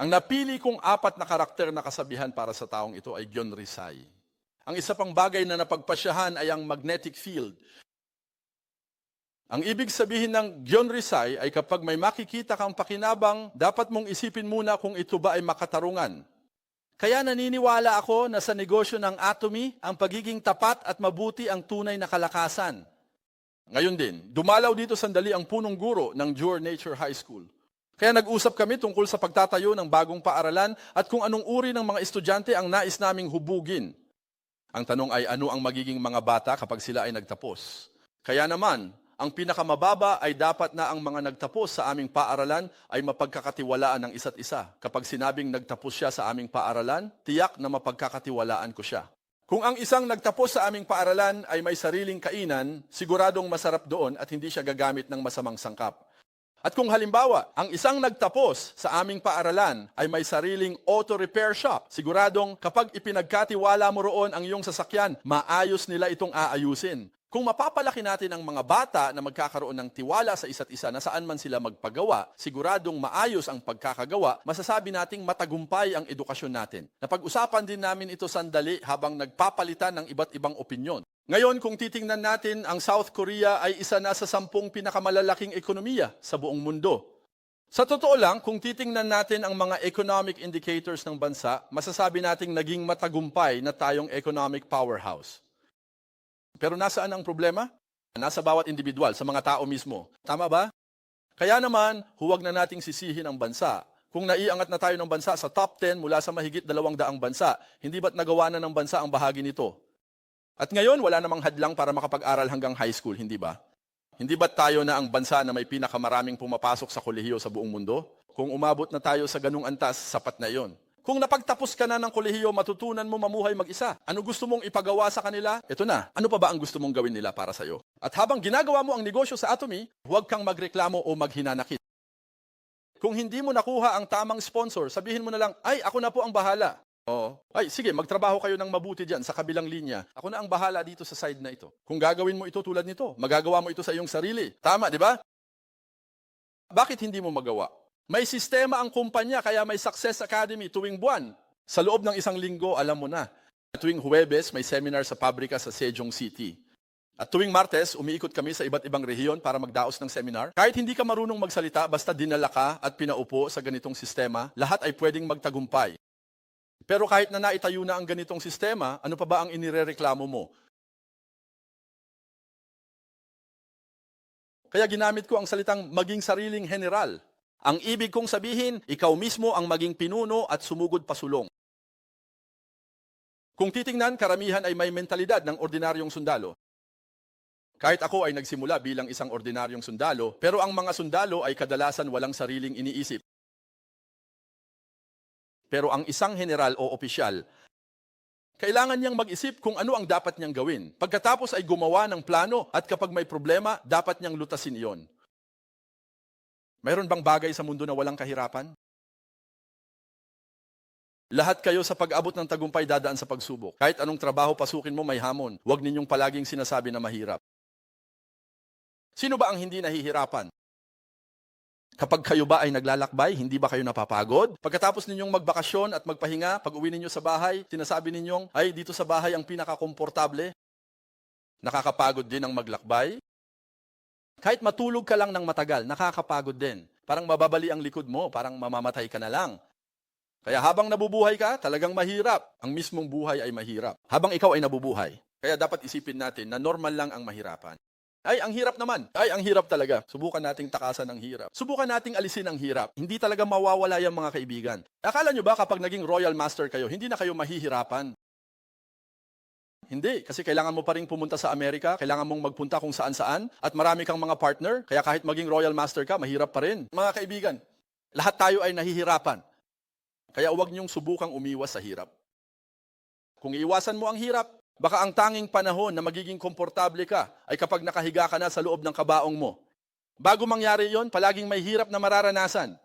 Ang napili kong apat na karakter na kasabihan para sa taong ito ay Gyon Risay. Ang isa pang bagay na napagpasyahan ay ang magnetic field. Ang ibig sabihin ng Gyon Risay ay kapag may makikita kang pakinabang, dapat mong isipin muna kung ito ba ay makatarungan. Kaya naniniwala ako na sa negosyo ng atomy, ang pagiging tapat at mabuti ang tunay na kalakasan. Ngayon din, dumalaw dito sandali ang punong guro ng Jure Nature High School. Kaya nag-usap kami tungkol sa pagtatayo ng bagong paaralan at kung anong uri ng mga estudyante ang nais naming hubugin. Ang tanong ay ano ang magiging mga bata kapag sila ay nagtapos. Kaya naman, ang pinakamababa ay dapat na ang mga nagtapos sa aming paaralan ay mapagkakatiwalaan ng isa't isa. Kapag sinabing nagtapos siya sa aming paaralan, tiyak na mapagkakatiwalaan ko siya. Kung ang isang nagtapos sa aming paaralan ay may sariling kainan, siguradong masarap doon at hindi siya gagamit ng masamang sangkap. At kung halimbawa, ang isang nagtapos sa aming paaralan ay may sariling auto repair shop, siguradong kapag ipinagkatiwala mo roon ang iyong sasakyan, maayos nila itong aayusin. Kung mapapalaki natin ang mga bata na magkakaroon ng tiwala sa isa't isa na saan man sila magpagawa, siguradong maayos ang pagkakagawa, masasabi nating matagumpay ang edukasyon natin. Napag-usapan din namin ito sandali habang nagpapalitan ng iba't ibang opinyon. Ngayon, kung titingnan natin, ang South Korea ay isa na sa sampung pinakamalalaking ekonomiya sa buong mundo. Sa totoo lang, kung titingnan natin ang mga economic indicators ng bansa, masasabi nating naging matagumpay na tayong economic powerhouse. Pero nasaan ang problema? Nasa bawat individual, sa mga tao mismo. Tama ba? Kaya naman, huwag na nating sisihin ang bansa. Kung naiangat na tayo ng bansa sa top 10 mula sa mahigit dalawang daang bansa, hindi ba't nagawa na ng bansa ang bahagi nito? At ngayon, wala namang hadlang para makapag-aral hanggang high school, hindi ba? Hindi ba't tayo na ang bansa na may pinakamaraming pumapasok sa kolehiyo sa buong mundo? Kung umabot na tayo sa ganung antas, sapat na iyon. Kung napagtapos ka na ng kolehiyo, matutunan mo mamuhay mag-isa. Ano gusto mong ipagawa sa kanila? Ito na. Ano pa ba ang gusto mong gawin nila para sa'yo? At habang ginagawa mo ang negosyo sa Atomy, huwag kang magreklamo o maghinanakit. Kung hindi mo nakuha ang tamang sponsor, sabihin mo na lang, ay, ako na po ang bahala. Oo. Ay, sige, magtrabaho kayo ng mabuti dyan sa kabilang linya. Ako na ang bahala dito sa side na ito. Kung gagawin mo ito tulad nito, magagawa mo ito sa iyong sarili. Tama, di ba? Bakit hindi mo magawa? May sistema ang kumpanya kaya may Success Academy tuwing buwan. Sa loob ng isang linggo, alam mo na. Tuwing Huwebes, may seminar sa pabrika sa Sejong City. At tuwing Martes, umiikot kami sa iba't ibang rehiyon para magdaos ng seminar. Kahit hindi ka marunong magsalita, basta dinala ka at pinaupo sa ganitong sistema, lahat ay pwedeng magtagumpay. Pero kahit na naitayo na ang ganitong sistema, ano pa ba ang inirereklamo mo? Kaya ginamit ko ang salitang maging sariling general. Ang ibig kong sabihin, ikaw mismo ang maging pinuno at sumugod pasulong. Kung titingnan, karamihan ay may mentalidad ng ordinaryong sundalo. Kahit ako ay nagsimula bilang isang ordinaryong sundalo, pero ang mga sundalo ay kadalasan walang sariling iniisip. Pero ang isang general o opisyal, kailangan niyang mag-isip kung ano ang dapat niyang gawin. Pagkatapos ay gumawa ng plano at kapag may problema, dapat niyang lutasin iyon. Mayroon bang bagay sa mundo na walang kahirapan? Lahat kayo sa pag-abot ng tagumpay dadaan sa pagsubok. Kahit anong trabaho pasukin mo, may hamon. Huwag ninyong palaging sinasabi na mahirap. Sino ba ang hindi nahihirapan? Kapag kayo ba ay naglalakbay, hindi ba kayo napapagod? Pagkatapos ninyong magbakasyon at magpahinga, pag uwi ninyo sa bahay, sinasabi ninyong, ay dito sa bahay ang pinakakomportable. Nakakapagod din ang maglakbay. Kahit matulog ka lang ng matagal, nakakapagod din. Parang mababali ang likod mo, parang mamamatay ka na lang. Kaya habang nabubuhay ka, talagang mahirap. Ang mismong buhay ay mahirap. Habang ikaw ay nabubuhay. Kaya dapat isipin natin na normal lang ang mahirapan. Ay, ang hirap naman. Ay, ang hirap talaga. Subukan nating takasan ang hirap. Subukan nating alisin ang hirap. Hindi talaga mawawala yung mga kaibigan. Akala nyo ba kapag naging royal master kayo, hindi na kayo mahihirapan? Hindi, kasi kailangan mo pa rin pumunta sa Amerika, kailangan mong magpunta kung saan-saan, at marami kang mga partner, kaya kahit maging royal master ka, mahirap pa rin. Mga kaibigan, lahat tayo ay nahihirapan. Kaya huwag niyong subukang umiwas sa hirap. Kung iiwasan mo ang hirap, baka ang tanging panahon na magiging komportable ka ay kapag nakahiga ka na sa loob ng kabaong mo. Bago mangyari yon, palaging may hirap na mararanasan.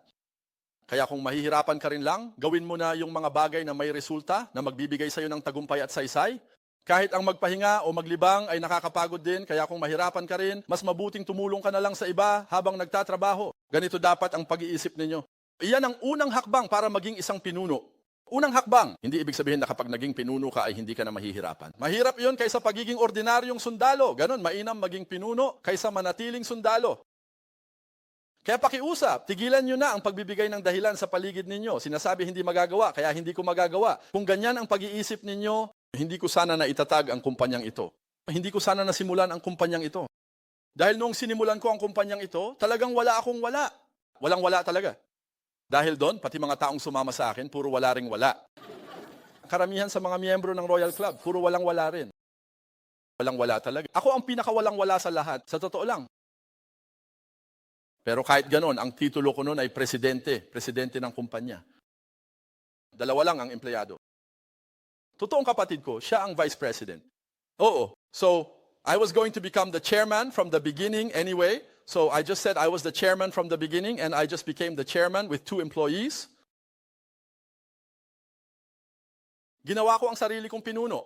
Kaya kung mahihirapan ka rin lang, gawin mo na yung mga bagay na may resulta, na magbibigay sa iyo ng tagumpay at saysay. Kahit ang magpahinga o maglibang ay nakakapagod din, kaya kung mahirapan ka rin, mas mabuting tumulong ka na lang sa iba habang nagtatrabaho. Ganito dapat ang pag-iisip ninyo. Iyan ang unang hakbang para maging isang pinuno. Unang hakbang, hindi ibig sabihin na kapag naging pinuno ka ay hindi ka na mahihirapan. Mahirap yon kaysa pagiging ordinaryong sundalo. Ganon, mainam maging pinuno kaysa manatiling sundalo. Kaya pakiusap, tigilan nyo na ang pagbibigay ng dahilan sa paligid ninyo. Sinasabi hindi magagawa, kaya hindi ko magagawa. Kung ganyan ang pag-iisip ninyo, hindi ko sana na itatag ang kumpanyang ito. Hindi ko sana nasimulan ang kumpanyang ito. Dahil noong sinimulan ko ang kumpanyang ito, talagang wala akong wala. Walang wala talaga. Dahil doon, pati mga taong sumama sa akin, puro wala ring wala. Karamihan sa mga miyembro ng Royal Club, puro walang wala rin. Walang wala talaga. Ako ang pinakawalang wala sa lahat, sa totoo lang. Pero kahit ganon, ang titulo ko noon ay presidente, presidente ng kumpanya. Dalawa lang ang empleyado. Totoong kapatid ko, siya ang vice president. Oo. So, I was going to become the chairman from the beginning anyway. So I just said I was the chairman from the beginning and I just became the chairman with two employees. Ginawa ko ang sarili kong pinuno.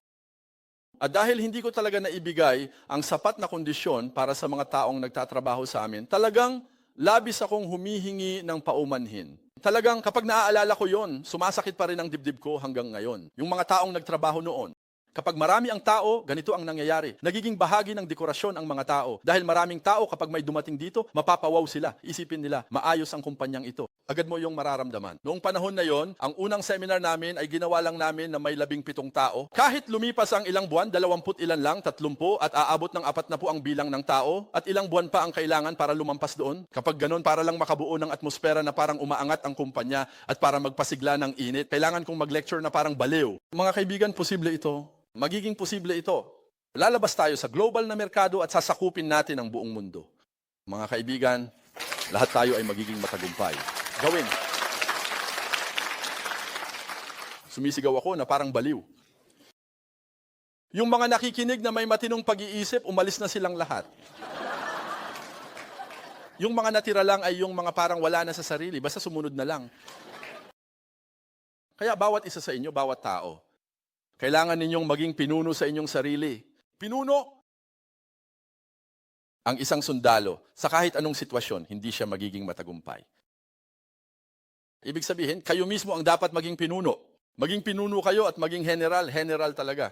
At dahil hindi ko talaga naibigay ang sapat na kondisyon para sa mga taong nagtatrabaho sa amin, talagang labis akong humihingi ng paumanhin. Talagang kapag naaalala ko yon, sumasakit pa rin ang dibdib ko hanggang ngayon. Yung mga taong nagtrabaho noon, Kapag marami ang tao, ganito ang nangyayari. Nagiging bahagi ng dekorasyon ang mga tao. Dahil maraming tao, kapag may dumating dito, mapapawaw sila. Isipin nila, maayos ang kumpanyang ito. Agad mo yung mararamdaman. Noong panahon na yon, ang unang seminar namin ay ginawa lang namin na may labing pitong tao. Kahit lumipas ang ilang buwan, dalawamput ilan lang, tatlumpu, at aabot ng apat na po ang bilang ng tao, at ilang buwan pa ang kailangan para lumampas doon. Kapag ganun, para lang makabuo ng atmosfera na parang umaangat ang kumpanya at para magpasigla ng init, kailangan kong mag-lecture na parang baliw. Mga kaibigan, posible ito. Magiging posible ito. Lalabas tayo sa global na merkado at sasakupin natin ang buong mundo. Mga kaibigan, lahat tayo ay magiging matagumpay. Gawin. Sumisigaw ako na parang baliw. Yung mga nakikinig na may matinong pag-iisip, umalis na silang lahat. Yung mga natira lang ay yung mga parang wala na sa sarili, basta sumunod na lang. Kaya bawat isa sa inyo, bawat tao, kailangan ninyong maging pinuno sa inyong sarili. Pinuno! Ang isang sundalo, sa kahit anong sitwasyon, hindi siya magiging matagumpay. Ibig sabihin, kayo mismo ang dapat maging pinuno. Maging pinuno kayo at maging general, general talaga.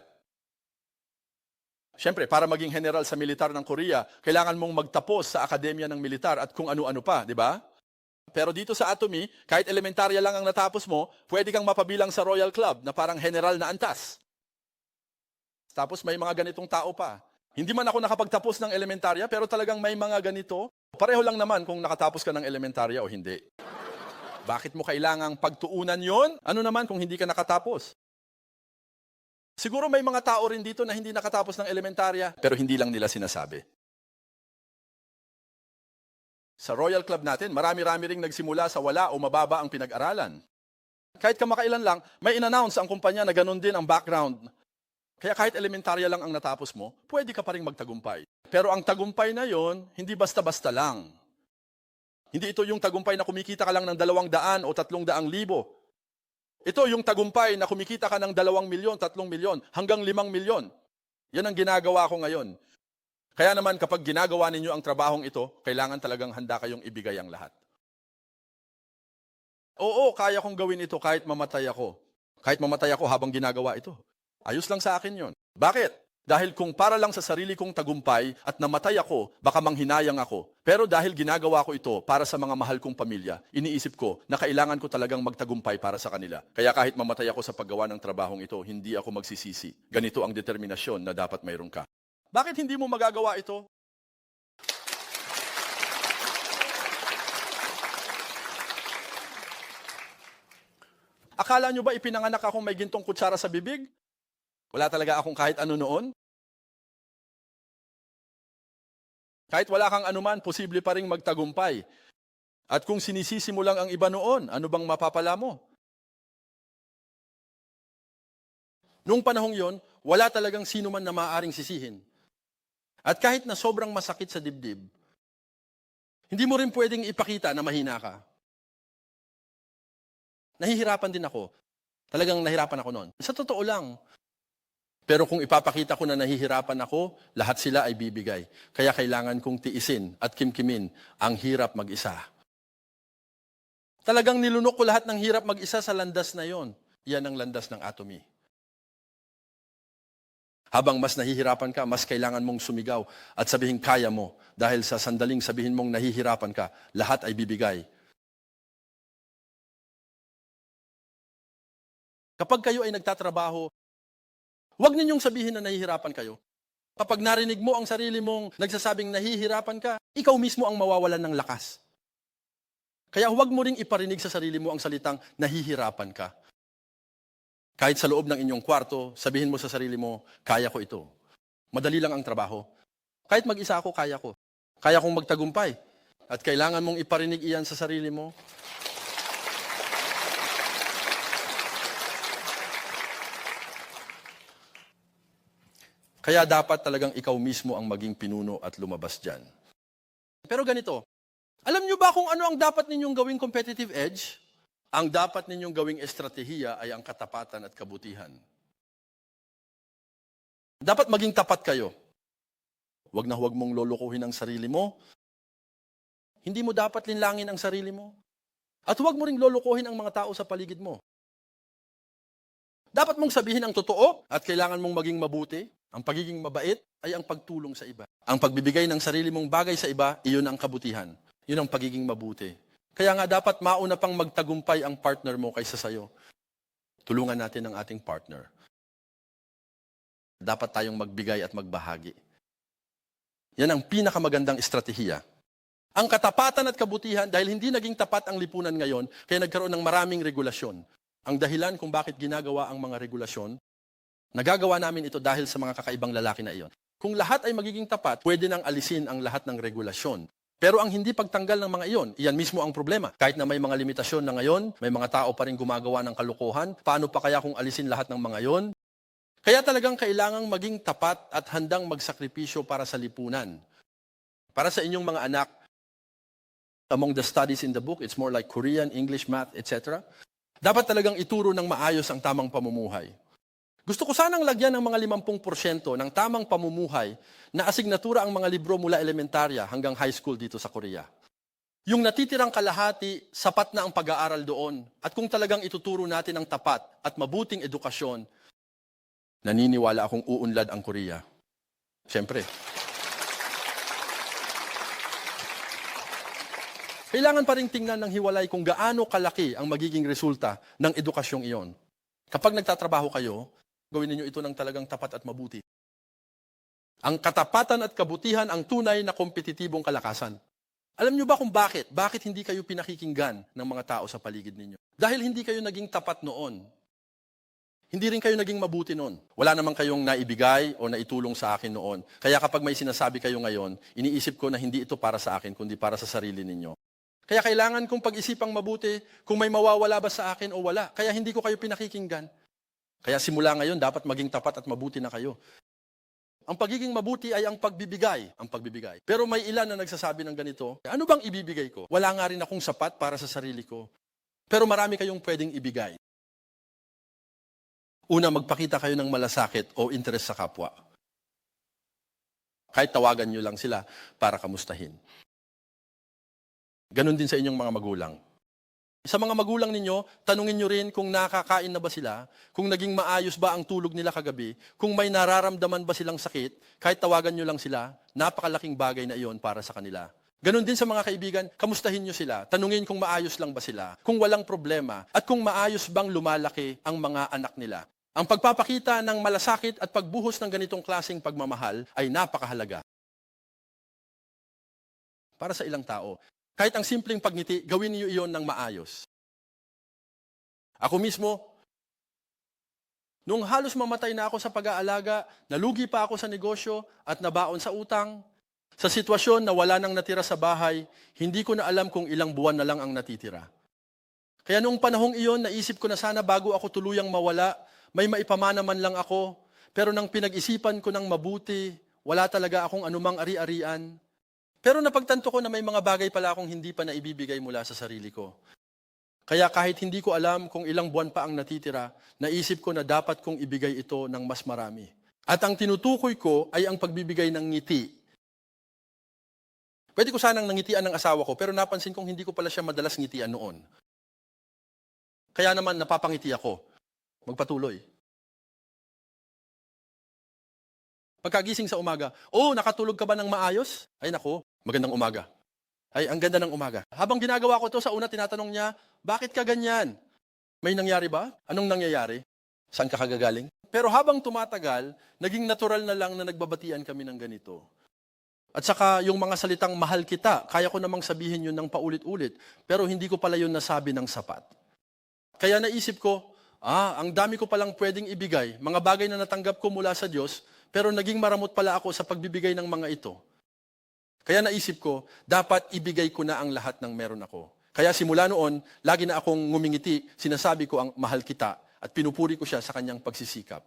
Siyempre, para maging general sa militar ng Korea, kailangan mong magtapos sa akademya ng militar at kung ano-ano pa, di ba? Pero dito sa Atomy, kahit elementarya lang ang natapos mo, pwede kang mapabilang sa Royal Club na parang general na antas. Tapos may mga ganitong tao pa. Hindi man ako nakapagtapos ng elementarya, pero talagang may mga ganito. Pareho lang naman kung nakatapos ka ng elementarya o hindi. Bakit mo kailangang pagtuunan yon? Ano naman kung hindi ka nakatapos? Siguro may mga tao rin dito na hindi nakatapos ng elementarya, pero hindi lang nila sinasabi. Sa Royal Club natin, marami-rami ring nagsimula sa wala o mababa ang pinag-aralan. Kahit kamakailan lang, may in-announce ang kumpanya na ganun din ang background. Kaya kahit elementarya lang ang natapos mo, pwede ka pa rin magtagumpay. Pero ang tagumpay na yon, hindi basta-basta lang. Hindi ito yung tagumpay na kumikita ka lang ng dalawang daan o tatlong daang libo. Ito yung tagumpay na kumikita ka ng dalawang milyon, tatlong milyon, hanggang limang milyon. Yan ang ginagawa ko ngayon. Kaya naman kapag ginagawa ninyo ang trabahong ito, kailangan talagang handa kayong ibigay ang lahat. Oo, kaya kong gawin ito kahit mamatay ako. Kahit mamatay ako habang ginagawa ito. Ayos lang sa akin yon. Bakit? Dahil kung para lang sa sarili kong tagumpay at namatay ako, baka manghinayang ako. Pero dahil ginagawa ko ito para sa mga mahal kong pamilya, iniisip ko na kailangan ko talagang magtagumpay para sa kanila. Kaya kahit mamatay ako sa paggawa ng trabahong ito, hindi ako magsisisi. Ganito ang determinasyon na dapat mayroon ka. Bakit hindi mo magagawa ito? Akala nyo ba ipinanganak akong may gintong kutsara sa bibig? Wala talaga akong kahit ano noon? Kahit wala kang anuman, posible pa rin magtagumpay. At kung sinisisi mo lang ang iba noon, ano bang mapapala mo? Noong panahong yon, wala talagang sino man na maaaring sisihin. At kahit na sobrang masakit sa dibdib, hindi mo rin pwedeng ipakita na mahina ka. Nahihirapan din ako. Talagang nahirapan ako noon. Sa totoo lang. Pero kung ipapakita ko na nahihirapan ako, lahat sila ay bibigay. Kaya kailangan kong tiisin at kimkimin ang hirap mag-isa. Talagang nilunok ko lahat ng hirap mag-isa sa landas na yon. Yan ang landas ng atomy. Habang mas nahihirapan ka, mas kailangan mong sumigaw at sabihin kaya mo. Dahil sa sandaling sabihin mong nahihirapan ka, lahat ay bibigay. Kapag kayo ay nagtatrabaho, huwag ninyong sabihin na nahihirapan kayo. Kapag narinig mo ang sarili mong nagsasabing nahihirapan ka, ikaw mismo ang mawawalan ng lakas. Kaya huwag mo ring iparinig sa sarili mo ang salitang nahihirapan ka. Kahit sa loob ng inyong kwarto, sabihin mo sa sarili mo, kaya ko ito. Madali lang ang trabaho. Kahit mag-isa ako, kaya ko. Kaya kong magtagumpay. At kailangan mong iparinig iyan sa sarili mo. Kaya dapat talagang ikaw mismo ang maging pinuno at lumabas dyan. Pero ganito, alam nyo ba kung ano ang dapat ninyong gawing competitive edge? Ang dapat ninyong gawing estratehiya ay ang katapatan at kabutihan. Dapat maging tapat kayo. Huwag na huwag mong lolokohin ang sarili mo. Hindi mo dapat linlangin ang sarili mo. At huwag mo ring lolokohin ang mga tao sa paligid mo. Dapat mong sabihin ang totoo at kailangan mong maging mabuti. Ang pagiging mabait ay ang pagtulong sa iba. Ang pagbibigay ng sarili mong bagay sa iba, iyon ang kabutihan. Yun ang pagiging mabuti. Kaya nga dapat mauna pang magtagumpay ang partner mo kaysa sayo. Tulungan natin ang ating partner. Dapat tayong magbigay at magbahagi. Yan ang pinakamagandang estratehiya. Ang katapatan at kabutihan, dahil hindi naging tapat ang lipunan ngayon, kaya nagkaroon ng maraming regulasyon. Ang dahilan kung bakit ginagawa ang mga regulasyon, nagagawa namin ito dahil sa mga kakaibang lalaki na iyon. Kung lahat ay magiging tapat, pwede nang alisin ang lahat ng regulasyon. Pero ang hindi pagtanggal ng mga iyon, iyan mismo ang problema. Kahit na may mga limitasyon na ngayon, may mga tao pa rin gumagawa ng kalokohan, paano pa kaya kung alisin lahat ng mga iyon? Kaya talagang kailangang maging tapat at handang magsakripisyo para sa lipunan. Para sa inyong mga anak, among the studies in the book, it's more like Korean, English, math, etc. Dapat talagang ituro ng maayos ang tamang pamumuhay. Gusto ko sanang lagyan ng mga 50% ng tamang pamumuhay na asignatura ang mga libro mula elementarya hanggang high school dito sa Korea. Yung natitirang kalahati, sapat na ang pag-aaral doon. At kung talagang ituturo natin ang tapat at mabuting edukasyon, naniniwala akong uunlad ang Korea. Siyempre. Kailangan pa rin tingnan ng hiwalay kung gaano kalaki ang magiging resulta ng edukasyong iyon. Kapag nagtatrabaho kayo, gawin ninyo ito ng talagang tapat at mabuti. Ang katapatan at kabutihan ang tunay na kompetitibong kalakasan. Alam niyo ba kung bakit? Bakit hindi kayo pinakikinggan ng mga tao sa paligid ninyo? Dahil hindi kayo naging tapat noon. Hindi rin kayo naging mabuti noon. Wala naman kayong naibigay o naitulong sa akin noon. Kaya kapag may sinasabi kayo ngayon, iniisip ko na hindi ito para sa akin, kundi para sa sarili ninyo. Kaya kailangan kong pag-isipang mabuti kung may mawawala ba sa akin o wala. Kaya hindi ko kayo pinakikinggan. Kaya simula ngayon, dapat maging tapat at mabuti na kayo. Ang pagiging mabuti ay ang pagbibigay, ang pagbibigay. Pero may ilan na nagsasabi ng ganito, ano bang ibibigay ko? Wala nga rin akong sapat para sa sarili ko. Pero marami kayong pwedeng ibigay. Una, magpakita kayo ng malasakit o interes sa kapwa. Kahit tawagan nyo lang sila para kamustahin. Ganon din sa inyong mga magulang. Sa mga magulang ninyo, tanungin nyo rin kung nakakain na ba sila, kung naging maayos ba ang tulog nila kagabi, kung may nararamdaman ba silang sakit, kahit tawagan nyo lang sila, napakalaking bagay na iyon para sa kanila. Ganon din sa mga kaibigan, kamustahin nyo sila, tanungin kung maayos lang ba sila, kung walang problema, at kung maayos bang lumalaki ang mga anak nila. Ang pagpapakita ng malasakit at pagbuhos ng ganitong klaseng pagmamahal ay napakahalaga. Para sa ilang tao, kahit ang simpleng pagngiti, gawin niyo iyon ng maayos. Ako mismo, nung halos mamatay na ako sa pag-aalaga, nalugi pa ako sa negosyo at nabaon sa utang, sa sitwasyon na wala nang natira sa bahay, hindi ko na alam kung ilang buwan na lang ang natitira. Kaya noong panahong iyon, naisip ko na sana bago ako tuluyang mawala, may maipamana man lang ako. Pero nang pinag-isipan ko ng mabuti, wala talaga akong anumang ari-arian. Pero napagtanto ko na may mga bagay pala akong hindi pa naibibigay mula sa sarili ko. Kaya kahit hindi ko alam kung ilang buwan pa ang natitira, naisip ko na dapat kong ibigay ito ng mas marami. At ang tinutukoy ko ay ang pagbibigay ng ngiti. Pwede ko sanang nangitian ng asawa ko, pero napansin kong hindi ko pala siya madalas ngitian noon. Kaya naman napapangiti ako. Magpatuloy. Pagkagising sa umaga, oh, nakatulog ka ba ng maayos? Ay nako, magandang umaga. Ay, ang ganda ng umaga. Habang ginagawa ko to sa una, tinatanong niya, bakit ka ganyan? May nangyari ba? Anong nangyayari? Saan ka kagagaling? Pero habang tumatagal, naging natural na lang na nagbabatian kami ng ganito. At saka yung mga salitang mahal kita, kaya ko namang sabihin yun ng paulit-ulit, pero hindi ko pala yun nasabi ng sapat. Kaya naisip ko, ah, ang dami ko palang pwedeng ibigay, mga bagay na natanggap ko mula sa Diyos, pero naging maramot pala ako sa pagbibigay ng mga ito. Kaya naisip ko, dapat ibigay ko na ang lahat ng meron ako. Kaya simula noon, lagi na akong ngumingiti, sinasabi ko ang mahal kita at pinupuri ko siya sa kanyang pagsisikap.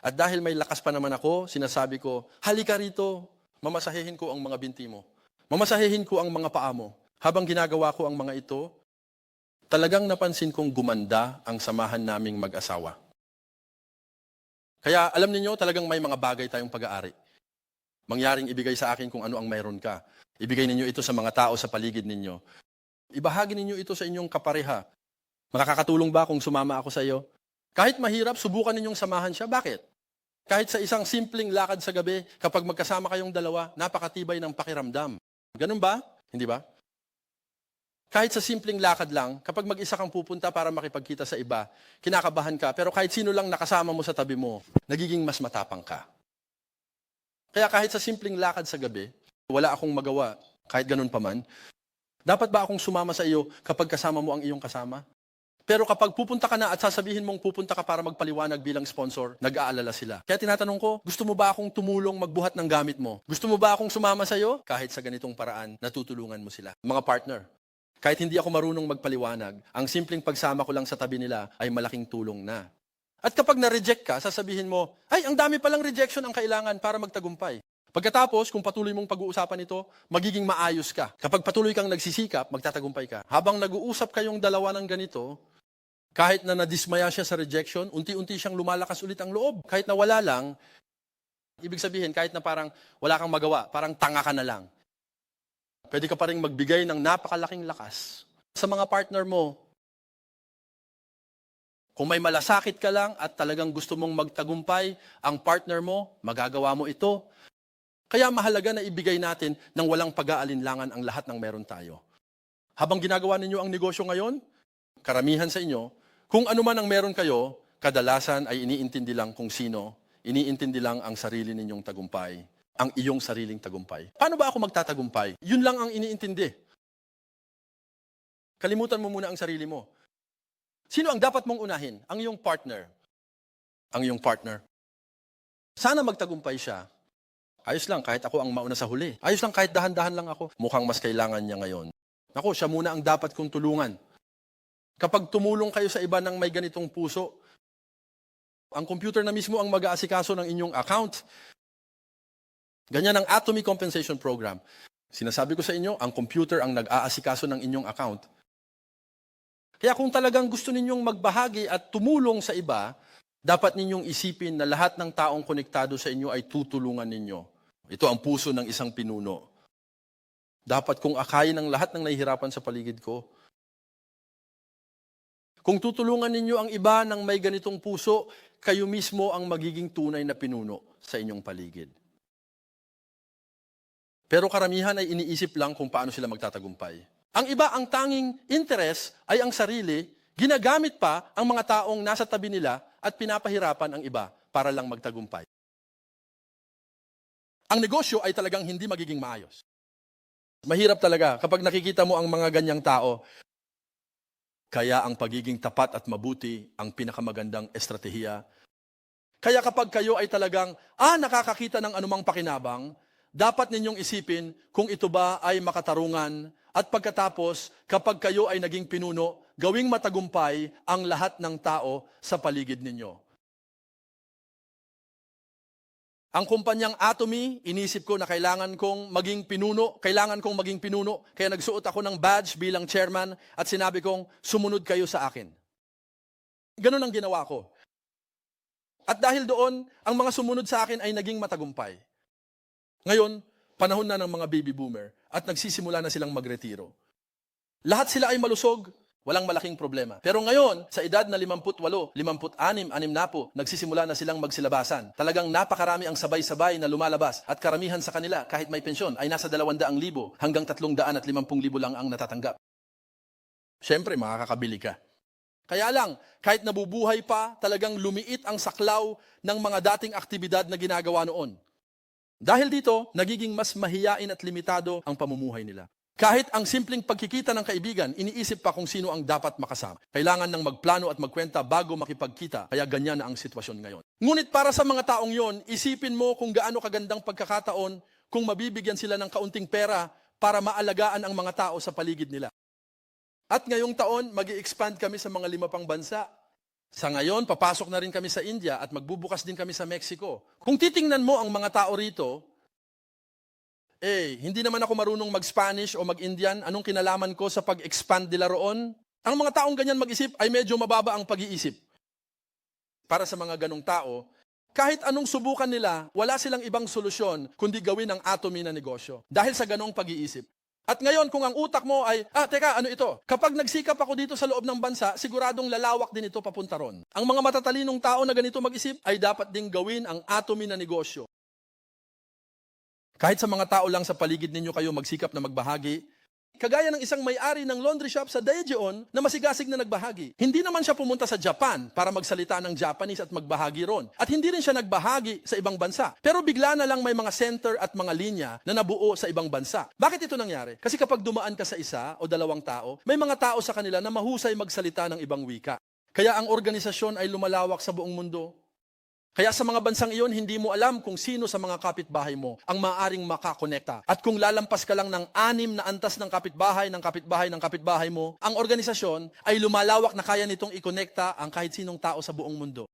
At dahil may lakas pa naman ako, sinasabi ko, halika rito, mamasahehin ko ang mga binti mo. Mamasahehin ko ang mga paa mo. Habang ginagawa ko ang mga ito, talagang napansin kong gumanda ang samahan naming mag-asawa. Kaya alam niyo talagang may mga bagay tayong pag-aari. Mangyaring ibigay sa akin kung ano ang mayroon ka. Ibigay ninyo ito sa mga tao sa paligid ninyo. Ibahagi ninyo ito sa inyong kapareha. Makakatulong ba kung sumama ako sa iyo? Kahit mahirap, subukan ninyong samahan siya. Bakit? Kahit sa isang simpleng lakad sa gabi, kapag magkasama kayong dalawa, napakatibay ng pakiramdam. Ganun ba? Hindi ba? Kahit sa simpleng lakad lang, kapag mag-isa kang pupunta para makipagkita sa iba, kinakabahan ka, pero kahit sino lang nakasama mo sa tabi mo, nagiging mas matapang ka. Kaya kahit sa simpleng lakad sa gabi, wala akong magawa, kahit ganun pa man, dapat ba akong sumama sa iyo kapag kasama mo ang iyong kasama? Pero kapag pupunta ka na at sasabihin mong pupunta ka para magpaliwanag bilang sponsor, nag-aalala sila. Kaya tinatanong ko, gusto mo ba akong tumulong magbuhat ng gamit mo? Gusto mo ba akong sumama sa iyo? Kahit sa ganitong paraan, natutulungan mo sila. Mga partner, kahit hindi ako marunong magpaliwanag, ang simpleng pagsama ko lang sa tabi nila ay malaking tulong na. At kapag na-reject ka, sasabihin mo, ay, ang dami palang rejection ang kailangan para magtagumpay. Pagkatapos, kung patuloy mong pag-uusapan ito, magiging maayos ka. Kapag patuloy kang nagsisikap, magtatagumpay ka. Habang nag-uusap kayong dalawa ng ganito, kahit na nadismaya siya sa rejection, unti-unti siyang lumalakas ulit ang loob. Kahit na wala lang, ibig sabihin, kahit na parang wala kang magawa, parang tanga ka na lang. Pwede ka pa rin magbigay ng napakalaking lakas sa mga partner mo. Kung may malasakit ka lang at talagang gusto mong magtagumpay, ang partner mo, magagawa mo ito. Kaya mahalaga na ibigay natin ng walang pag-aalinlangan ang lahat ng meron tayo. Habang ginagawa ninyo ang negosyo ngayon, karamihan sa inyo, kung ano man ang meron kayo, kadalasan ay iniintindi lang kung sino, iniintindi lang ang sarili ninyong tagumpay, ang iyong sariling tagumpay. Paano ba ako magtatagumpay? Yun lang ang iniintindi. Kalimutan mo muna ang sarili mo. Sino ang dapat mong unahin? Ang iyong partner. Ang iyong partner. Sana magtagumpay siya. Ayos lang, kahit ako ang mauna sa huli. Ayos lang, kahit dahan-dahan lang ako. Mukhang mas kailangan niya ngayon. Ako, siya muna ang dapat kong tulungan. Kapag tumulong kayo sa iba ng may ganitong puso, ang computer na mismo ang mag-aasikaso ng inyong account. Ganyan ang Atomy Compensation Program. Sinasabi ko sa inyo, ang computer ang nag-aasikaso ng inyong account. Kaya kung talagang gusto ninyong magbahagi at tumulong sa iba, dapat ninyong isipin na lahat ng taong konektado sa inyo ay tutulungan ninyo. Ito ang puso ng isang pinuno. Dapat kung akayin ng lahat ng nahihirapan sa paligid ko. Kung tutulungan ninyo ang iba ng may ganitong puso, kayo mismo ang magiging tunay na pinuno sa inyong paligid. Pero karamihan ay iniisip lang kung paano sila magtatagumpay. Ang iba, ang tanging interest ay ang sarili, ginagamit pa ang mga taong nasa tabi nila at pinapahirapan ang iba para lang magtagumpay. Ang negosyo ay talagang hindi magiging maayos. Mahirap talaga kapag nakikita mo ang mga ganyang tao. Kaya ang pagiging tapat at mabuti ang pinakamagandang estratehiya. Kaya kapag kayo ay talagang, ah, nakakakita ng anumang pakinabang, dapat ninyong isipin kung ito ba ay makatarungan at pagkatapos, kapag kayo ay naging pinuno, gawing matagumpay ang lahat ng tao sa paligid ninyo. Ang kumpanyang Atomy, inisip ko na kailangan kong maging pinuno, kailangan kong maging pinuno, kaya nagsuot ako ng badge bilang chairman at sinabi kong, sumunod kayo sa akin. Ganun ang ginawa ko. At dahil doon, ang mga sumunod sa akin ay naging matagumpay. Ngayon, panahon na ng mga baby boomer at nagsisimula na silang magretiro. Lahat sila ay malusog, Walang malaking problema. Pero ngayon, sa edad na 58, 56, 6 na po, nagsisimula na silang magsilabasan. Talagang napakarami ang sabay-sabay na lumalabas at karamihan sa kanila, kahit may pensyon, ay nasa 200,000 hanggang 350,000 lang ang natatanggap. Siyempre, makakabili ka. Kaya lang, kahit nabubuhay pa, talagang lumiit ang saklaw ng mga dating aktibidad na ginagawa noon. Dahil dito, nagiging mas mahiyain at limitado ang pamumuhay nila. Kahit ang simpleng pagkikita ng kaibigan, iniisip pa kung sino ang dapat makasama. Kailangan ng magplano at magkwenta bago makipagkita, kaya ganyan na ang sitwasyon ngayon. Ngunit para sa mga taong yon, isipin mo kung gaano kagandang pagkakataon kung mabibigyan sila ng kaunting pera para maalagaan ang mga tao sa paligid nila. At ngayong taon, mag expand kami sa mga lima pang bansa. Sa ngayon, papasok na rin kami sa India at magbubukas din kami sa Mexico. Kung titingnan mo ang mga tao rito, eh, hindi naman ako marunong mag-Spanish o mag-Indian. Anong kinalaman ko sa pag-expand nila roon? Ang mga taong ganyan mag-isip ay medyo mababa ang pag-iisip. Para sa mga ganong tao, kahit anong subukan nila, wala silang ibang solusyon kundi gawin ang atomy na negosyo. Dahil sa ganong pag-iisip. At ngayon, kung ang utak mo ay, ah, teka, ano ito? Kapag nagsikap ako dito sa loob ng bansa, siguradong lalawak din ito papunta ron. Ang mga matatalinong tao na ganito mag-isip ay dapat ding gawin ang atomy na negosyo. Kahit sa mga tao lang sa paligid ninyo kayo magsikap na magbahagi, kagaya ng isang may-ari ng laundry shop sa Daejeon na masigasig na nagbahagi. Hindi naman siya pumunta sa Japan para magsalita ng Japanese at magbahagi ron. At hindi rin siya nagbahagi sa ibang bansa. Pero bigla na lang may mga center at mga linya na nabuo sa ibang bansa. Bakit ito nangyari? Kasi kapag dumaan ka sa isa o dalawang tao, may mga tao sa kanila na mahusay magsalita ng ibang wika. Kaya ang organisasyon ay lumalawak sa buong mundo. Kaya sa mga bansang iyon, hindi mo alam kung sino sa mga kapitbahay mo ang maaring makakonekta. At kung lalampas ka lang ng anim na antas ng kapitbahay, ng kapitbahay, ng kapitbahay mo, ang organisasyon ay lumalawak na kaya nitong ikonekta ang kahit sinong tao sa buong mundo.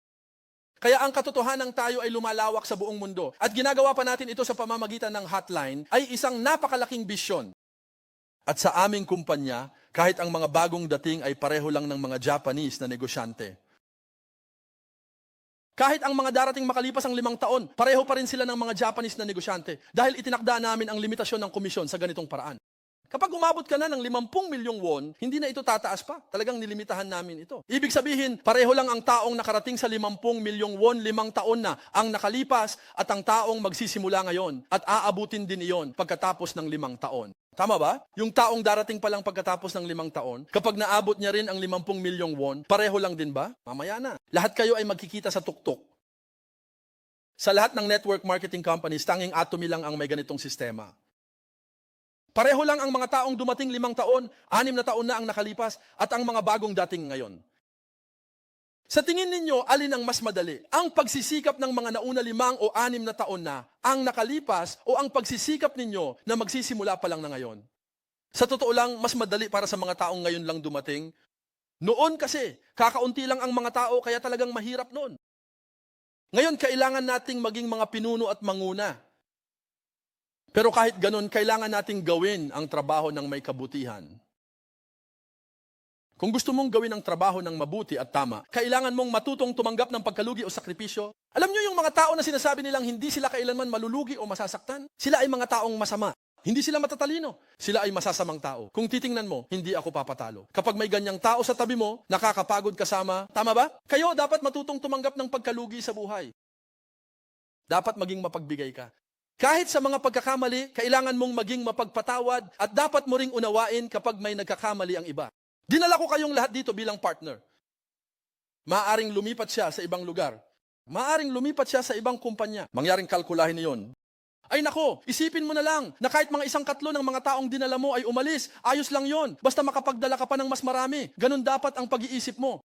Kaya ang katotohanan tayo ay lumalawak sa buong mundo. At ginagawa pa natin ito sa pamamagitan ng hotline ay isang napakalaking bisyon. At sa aming kumpanya, kahit ang mga bagong dating ay pareho lang ng mga Japanese na negosyante. Kahit ang mga darating makalipas ang limang taon, pareho pa rin sila ng mga Japanese na negosyante dahil itinakda namin ang limitasyon ng komisyon sa ganitong paraan. Kapag umabot ka na ng 50 milyong won, hindi na ito tataas pa. Talagang nilimitahan namin ito. Ibig sabihin, pareho lang ang taong nakarating sa 50 milyong won limang taon na ang nakalipas at ang taong magsisimula ngayon at aabutin din iyon pagkatapos ng limang taon. Tama ba? Yung taong darating pa lang pagkatapos ng limang taon, kapag naabot niya rin ang 50 milyong won, pareho lang din ba? Mamaya na. Lahat kayo ay magkikita sa tuktok. Sa lahat ng network marketing companies, tanging Atomy lang ang may ganitong sistema. Pareho lang ang mga taong dumating limang taon, anim na taon na ang nakalipas, at ang mga bagong dating ngayon. Sa tingin ninyo, alin ang mas madali? Ang pagsisikap ng mga nauna limang o anim na taon na, ang nakalipas, o ang pagsisikap ninyo na magsisimula pa lang na ngayon? Sa totoo lang, mas madali para sa mga taong ngayon lang dumating. Noon kasi, kakaunti lang ang mga tao, kaya talagang mahirap noon. Ngayon, kailangan nating maging mga pinuno at manguna. Pero kahit ganun, kailangan nating gawin ang trabaho ng may kabutihan. Kung gusto mong gawin ang trabaho ng mabuti at tama, kailangan mong matutong tumanggap ng pagkalugi o sakripisyo. Alam nyo yung mga tao na sinasabi nilang hindi sila kailanman malulugi o masasaktan? Sila ay mga taong masama. Hindi sila matatalino. Sila ay masasamang tao. Kung titingnan mo, hindi ako papatalo. Kapag may ganyang tao sa tabi mo, nakakapagod kasama, tama ba? Kayo dapat matutong tumanggap ng pagkalugi sa buhay. Dapat maging mapagbigay ka. Kahit sa mga pagkakamali, kailangan mong maging mapagpatawad at dapat mo ring unawain kapag may nagkakamali ang iba. Dinala ko kayong lahat dito bilang partner. Maaring lumipat siya sa ibang lugar. Maaring lumipat siya sa ibang kumpanya. Mangyaring kalkulahin niyon. Ay nako, isipin mo na lang na kahit mga isang katlo ng mga taong dinala mo ay umalis, ayos lang yon. Basta makapagdala ka pa ng mas marami. Ganun dapat ang pag-iisip mo.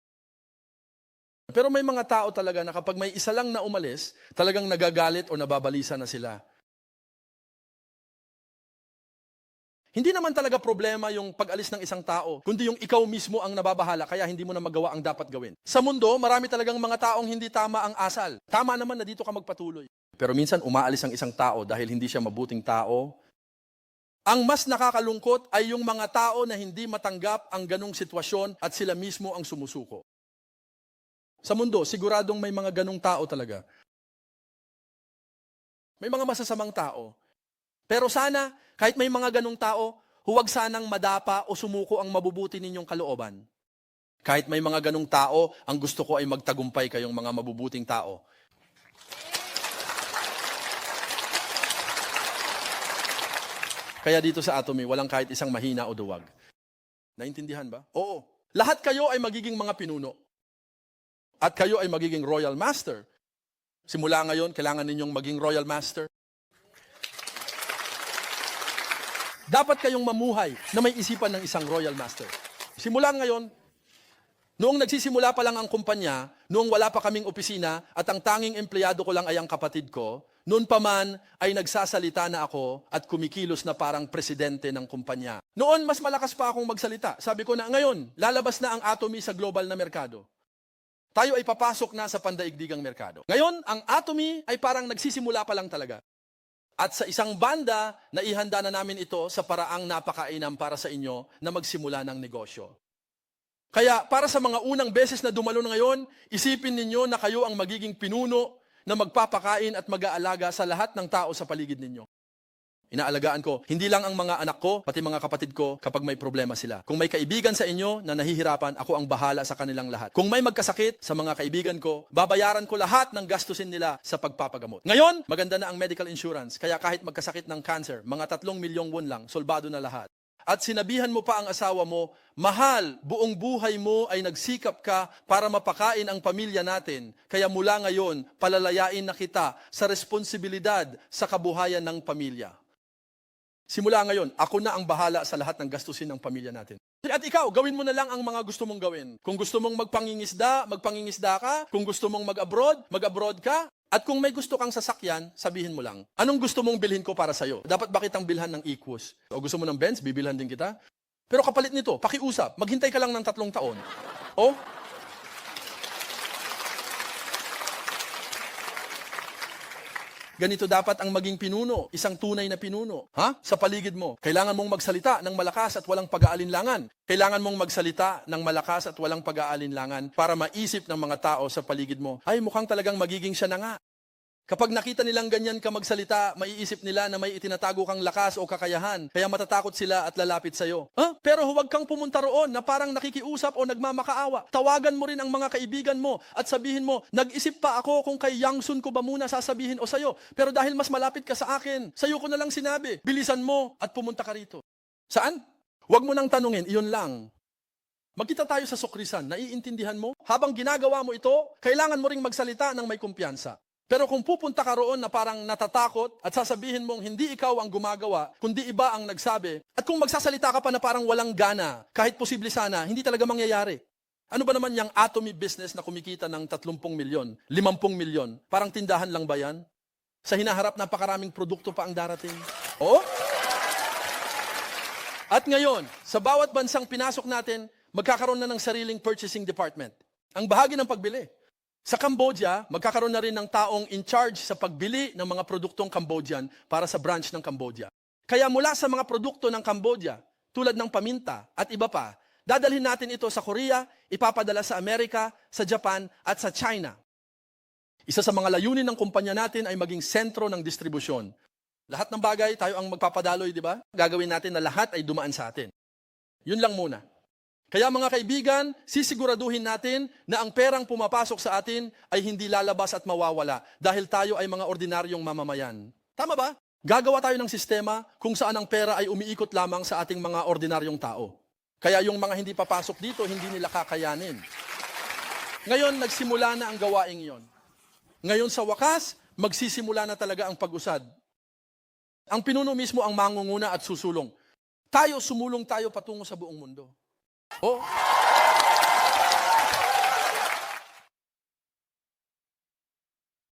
Pero may mga tao talaga na kapag may isa lang na umalis, talagang nagagalit o nababalisa na sila. Hindi naman talaga problema yung pag-alis ng isang tao, kundi yung ikaw mismo ang nababahala kaya hindi mo na magawa ang dapat gawin. Sa mundo, marami talagang mga taong hindi tama ang asal. Tama naman na dito ka magpatuloy. Pero minsan umaalis ang isang tao dahil hindi siya mabuting tao. Ang mas nakakalungkot ay yung mga tao na hindi matanggap ang ganong sitwasyon at sila mismo ang sumusuko. Sa mundo, siguradong may mga ganong tao talaga. May mga masasamang tao. Pero sana, kahit may mga ganong tao, huwag sanang madapa o sumuko ang mabubuti ninyong kalooban. Kahit may mga ganong tao, ang gusto ko ay magtagumpay kayong mga mabubuting tao. Kaya dito sa Atomy, walang kahit isang mahina o duwag. Naintindihan ba? Oo. Lahat kayo ay magiging mga pinuno. At kayo ay magiging royal master. Simula ngayon, kailangan ninyong maging royal master. Dapat kayong mamuhay na may isipan ng isang royal master. Simula ngayon, noong nagsisimula pa lang ang kumpanya, noong wala pa kaming opisina at ang tanging empleyado ko lang ay ang kapatid ko, noon pa man ay nagsasalita na ako at kumikilos na parang presidente ng kumpanya. Noon, mas malakas pa akong magsalita. Sabi ko na, ngayon, lalabas na ang Atomy sa global na merkado. Tayo ay papasok na sa pandaigdigang merkado. Ngayon, ang Atomy ay parang nagsisimula pa lang talaga. At sa isang banda, naihanda na namin ito sa paraang napakainam para sa inyo na magsimula ng negosyo. Kaya para sa mga unang beses na dumalo ngayon, isipin ninyo na kayo ang magiging pinuno na magpapakain at mag-aalaga sa lahat ng tao sa paligid ninyo. Inaalagaan ko, hindi lang ang mga anak ko, pati mga kapatid ko kapag may problema sila. Kung may kaibigan sa inyo na nahihirapan, ako ang bahala sa kanilang lahat. Kung may magkasakit sa mga kaibigan ko, babayaran ko lahat ng gastusin nila sa pagpapagamot. Ngayon, maganda na ang medical insurance, kaya kahit magkasakit ng cancer, mga tatlong milyong won lang, solbado na lahat. At sinabihan mo pa ang asawa mo, mahal, buong buhay mo ay nagsikap ka para mapakain ang pamilya natin. Kaya mula ngayon, palalayain na kita sa responsibilidad sa kabuhayan ng pamilya. Simula ngayon, ako na ang bahala sa lahat ng gastusin ng pamilya natin. At ikaw, gawin mo na lang ang mga gusto mong gawin. Kung gusto mong magpangingisda, magpangingisda ka. Kung gusto mong mag-abroad, mag-abroad ka. At kung may gusto kang sasakyan, sabihin mo lang, anong gusto mong bilhin ko para sa'yo? Dapat ba kitang bilhan ng Equus? O gusto mo ng Benz, bibilhan din kita? Pero kapalit nito, pakiusap, maghintay ka lang ng tatlong taon. O, Ganito dapat ang maging pinuno, isang tunay na pinuno. Ha? Sa paligid mo, kailangan mong magsalita ng malakas at walang pag-aalinlangan. Kailangan mong magsalita ng malakas at walang pag-aalinlangan para maisip ng mga tao sa paligid mo, ay mukhang talagang magiging siya na nga. Kapag nakita nilang ganyan ka magsalita, maiisip nila na may itinatago kang lakas o kakayahan, kaya matatakot sila at lalapit sa'yo. Ha? Pero huwag kang pumunta roon na parang nakikiusap o nagmamakaawa. Tawagan mo rin ang mga kaibigan mo at sabihin mo, nag-isip pa ako kung kay Yang Sun ko ba muna sasabihin o sa'yo. Pero dahil mas malapit ka sa akin, sa'yo ko na lang sinabi. Bilisan mo at pumunta ka rito. Saan? Huwag mo nang tanungin, iyon lang. Magkita tayo sa sukrisan, naiintindihan mo? Habang ginagawa mo ito, kailangan mo ring magsalita ng may kumpiyansa. Pero kung pupunta ka roon na parang natatakot at sasabihin mong hindi ikaw ang gumagawa, kundi iba ang nagsabi, at kung magsasalita ka pa na parang walang gana, kahit posible sana, hindi talaga mangyayari. Ano ba naman yung atomy business na kumikita ng 30 milyon, 50 milyon? Parang tindahan lang ba yan? Sa hinaharap, napakaraming produkto pa ang darating. Oo? At ngayon, sa bawat bansang pinasok natin, magkakaroon na ng sariling purchasing department. Ang bahagi ng pagbili. Sa Cambodia, magkakaroon na rin ng taong in charge sa pagbili ng mga produktong Cambodian para sa branch ng Cambodia. Kaya mula sa mga produkto ng Cambodia, tulad ng paminta at iba pa, dadalhin natin ito sa Korea, ipapadala sa Amerika, sa Japan at sa China. Isa sa mga layunin ng kumpanya natin ay maging sentro ng distribusyon. Lahat ng bagay, tayo ang magpapadaloy, di ba? Gagawin natin na lahat ay dumaan sa atin. Yun lang muna. Kaya mga kaibigan, sisiguraduhin natin na ang perang pumapasok sa atin ay hindi lalabas at mawawala dahil tayo ay mga ordinaryong mamamayan. Tama ba? Gagawa tayo ng sistema kung saan ang pera ay umiikot lamang sa ating mga ordinaryong tao. Kaya yung mga hindi papasok dito, hindi nila kakayanin. Ngayon, nagsimula na ang gawaing yon. Ngayon sa wakas, magsisimula na talaga ang pag-usad. Ang pinuno mismo ang mangunguna at susulong. Tayo, sumulong tayo patungo sa buong mundo. Oh,